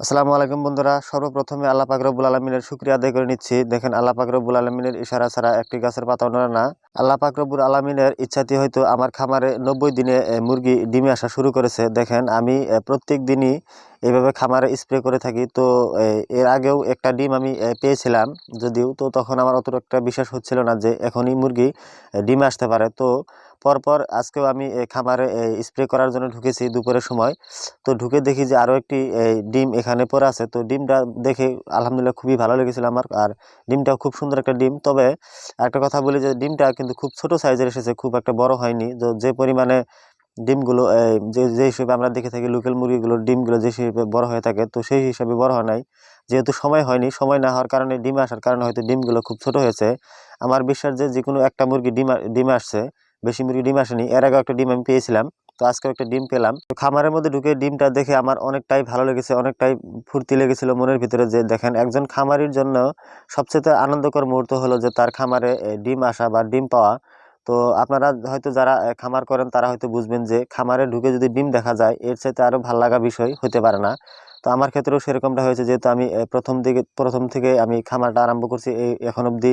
আসসালামু আলাইকুম বন্ধুরা, সর্বপ্রথমে আল্লাহ পাক রব্বুল আলমিনের শুক্রিয়া আদায় করে নিচ্ছি। দেখেন আল্লাহ পাক রব্বুল আলমিনের ইশারা ছাড়া একটি গাছের পাতা নড়ে না। আল্লাহ পাক রব্বুল আলমিনের ইচ্ছাতে হয়তো আমার খামারে নব্বই দিনে মুরগি ডিমে আসা শুরু করেছে। দেখেন আমি প্রত্যেক দিনই এইভাবে খামারে স্প্রে করে থাকি। তো এর আগেও একটা ডিম আমি পেয়েছিলাম যদিও, তো তখন আমার অত একটা বিশ্বাস হচ্ছিল না যে এখনই মুরগি ডিমে আসতে পারে। তো পরপর আজকেও আমি খামারে স্প্রে করার জন্য ঢুকেছি দুপুরের সময়। তো ঢুকে দেখি যে আরও একটি ডিম এখানে পড়ে আছে। তো ডিমটা দেখে আলহামদুলিল্লাহ খুবই ভালো লেগেছিল আমার, আর ডিমটাও খুব সুন্দর একটা ডিম। তবে একটা কথা বলি যে ডিমটা কিন্তু খুব ছোট সাইজের এসেছে, খুব একটা বড় হয়নি। তো যে পরিমাণে ডিমগুলো যে যে হিসেবে আমরা দেখে থাকি লোকাল মুরগিগুলোর ডিমগুলো যে হিসেবে বড় হয়ে থাকে, তো সেই হিসাবে বড় হয় নাই। যেহেতু সময় হয়নি, সময় না হওয়ার কারণে ডিমে আসার কারণে হয়তো ডিমগুলো খুব ছোট হয়েছে। আমার বিশ্বাস যে যে কোনো একটা মুরগি ডিম ডিমে আসছে বেশি মুরগি ডিম আসেনি। এর আগে একটা ডিম আমি পেয়েছিলাম। তো আজকেও একটা ডিম পেলাম। তো খামারের মধ্যে ঢুকে ডিমটা দেখে আমার অনেকটাই ভালো লেগেছে, অনেকটাই ফুর্তি লেগেছিল মনের ভিতরে যে দেখেন একজন খামারির জন্য সবচেয়ে আনন্দকর মুহূর্ত হলো যে তার খামারে ডিম আসা বা ডিম পাওয়া। তো আপনারা হয়তো যারা খামার করেন তারা হয়তো বুঝবেন যে খামারে ঢুকে যদি ডিম দেখা যায়, এর চাইতে আরও ভালো লাগা বিষয় হতে পারে না। তো আমার ক্ষেত্রেও সেরকমটা হয়েছে, যেহেতু আমি প্রথম দিকে, প্রথম থেকে আমি খামারটা আরম্ভ করছি, এই এখন অবধি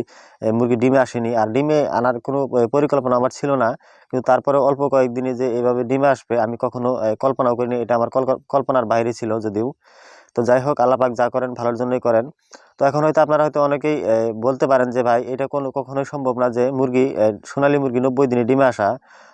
মুরগি ডিমে আসেনি। আর ডিমে আনার কোনো পরিকল্পনা আমার ছিল না, কিন্তু তারপরে অল্প কয়েকদিনে যে এভাবে ডিমে আসবে, আমি কখনো কল্পনাও করিনি, এটা আমার কল্পনার বাইরে ছিল যদিও। তো যাই হোক আল্লাপাক যা করেন ভালোর জন্যই করেন। তো এখন হয়তো আপনারা হয়তো অনেকেই বলতে পারেন যে, ভাই, এটা কোনো, কখনোই সম্ভব না যে মুরগি সোনালী মুরগি নব্বই দিনে ডিমে আসা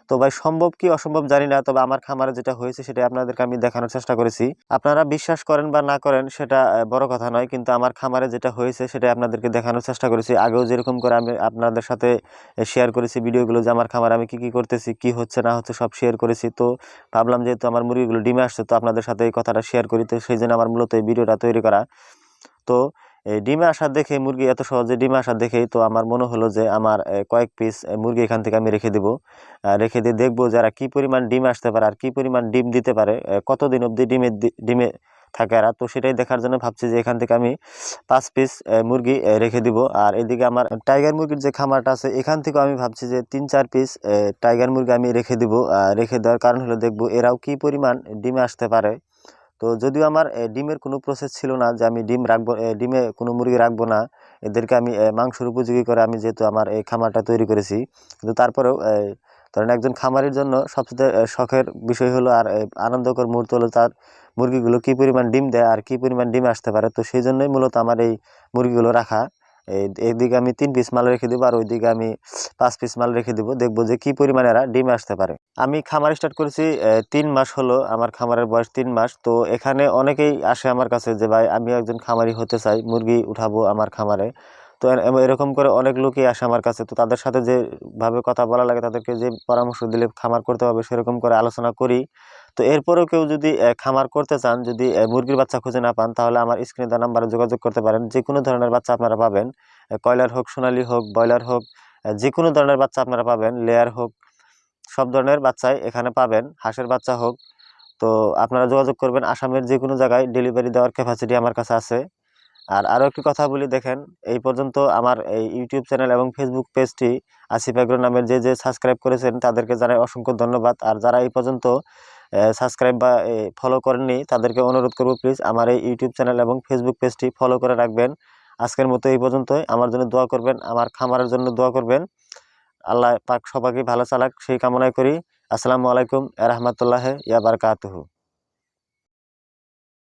তো ভাই, সম্ভব কি অসম্ভব জানি না, তবে আমার খামারে যেটা হয়েছে সেটা আপনাদেরকে আমি দেখানোর চেষ্টা করেছি। আপনারা বিশ্বাস করেন বা না করেন, সেটা বড় কথা নয়, কিন্তু আমার খামারে যেটা হয়েছে সেটা আপনাদেরকে দেখানোর চেষ্টা করেছি। আগেও যেরকম করে আমি আপনাদের সাথে শেয়ার করেছি ভিডিওগুলো যে আমার খামারে আমি কি কি করতেছি, কি হচ্ছে, না হচ্ছে, সব শেয়ার করেছি। তো ভাবলাম যেহেতু আমার মুরগিগুলো ডিমে আসছে, তো আপনাদের সাথে এই কথাটা শেয়ার করি, তো সেই জন্য আমার মূলত এই ভিডিওটা তৈরি করা। তো এই ডিমে আসা দেখে মুরগি এত সহজে ডিমে আসা দেখেই তো আমার মনে হলো যে আমার কয়েক পিস মুরগি এখান থেকে আমি রেখে দিব। রেখে দিয়ে দেখব যারা কি পরিমাণ ডিম আসতে পারে আর কি পরিমাণ ডিম দিতে পারে কতদিন অবধি ডিমে দি- ডিমে থাকে এরা। তো সেটাই দেখার জন্য ভাবছি যে এখান থেকে আমি পাঁচ পিস মুরগি রেখে দিব। আর এদিকে আমার টাইগার মুরগির যে খামারটা আছে, এখান থেকেও আমি ভাবছি যে তিন চার পিস টাইগার মুরগি আমি রেখে দিব। রেখে দেওয়ার কারণ হলো দেখব এরাও কি পরিমাণ ডিমে আসতে পারে। তো যদিও আমার ডিমের কোনো প্রসেস ছিল না যে আমি ডিম রাখব ডিমে কোনো মুরগি রাখব না, এদেরকে আমি মাংসর উপযোগী করে আমি যেহেতু আমার এই খামারটা তৈরি করেছি। কিন্তু তারপরেও ধরেন একজন খামারের জন্য সবচেয়ে শখের বিষয় হলো আর আনন্দকর মুহূর্ত হলো তার মুরগিগুলো কী পরিমাণ ডিম দেয় আর কী পরিমাণ ডিম আসতে পারে। তো সেই জন্যই মূলত আমার এই মুরগিগুলো রাখা। এইদিকে আমি তিন পিস মাল রেখে দেবো আর ওইদিকে আমি পাঁচ পিস মাল রেখে দেবো। দেখব যে কি পরিমাণে এরা ডিম আসতে পারে। আমি খামার স্টার্ট করেছি তিন মাস হলো, আমার খামারের বয়স তিন মাস। তো এখানে অনেকেই আসে আমার কাছে যে, ভাই আমি একজন খামারি হতে চাই, মুরগি উঠাবো আমার খামারে। তো এরকম করে অনেক লোকই আসে আমার কাছে। তো তাদের সাথে যেভাবে কথা বলা লাগে, তাদেরকে যে পরামর্শ দিলে খামার করতে হবে, সেরকম করে আলোচনা করি। তো এরপরেও কেউ যদি খামার করতে চান, যদি মুরগির বাচ্চা খুঁজে না পান, তাহলে আমার স্ক্রিনে দেওয়া নাম্বারে যোগাযোগ করতে পারেন। যে কোনো ধরনের বাচ্চা আপনারা পাবেন। কয়লার হোক, সোনালী হোক, ব্রয়লার হোক যে কোনো ধরনের বাচ্চা আপনারা পাবেন, লেয়ার হোক, সব ধরনের বাচ্চাই এখানে পাবেন, হাঁসের বাচ্চা হোক। তো আপনারা যোগাযোগ করবেন, আসামের যে কোনো জায়গায় ডেলিভারি দেওয়ার ক্যাপাসিটি আমার কাছে আছে। আর আরও একটি কথা বলি, দেখেন, এই পর্যন্ত আমার এই ইউটিউব চ্যানেল এবং ফেসবুক পেজটি আসিফ নামের যে যে সাবস্ক্রাইব করেছেন, তাদেরকে জানাই অসংখ্য ধন্যবাদ। আর যারা এই পর্যন্ত সাবস্ক্রাইব বা ফলো করেননি, তাদেরকে অনুরোধ করব প্লিজ আমার এই ইউটিউব চ্যানেল এবং ফেসবুক পেজটি ফলো করে রাখবেন। আজকের মতো এই পর্যন্তই। আমার জন্য দোয়া করবেন, আমার খামারের জন্য দোয়া করবেন। আল্লাহ পাক সবাইকে ভালো চালাক, সেই কামনাই করি। আসসালামু আলাইকুম রহমতুল্লাহ ইয়াবার বারকাতুহু।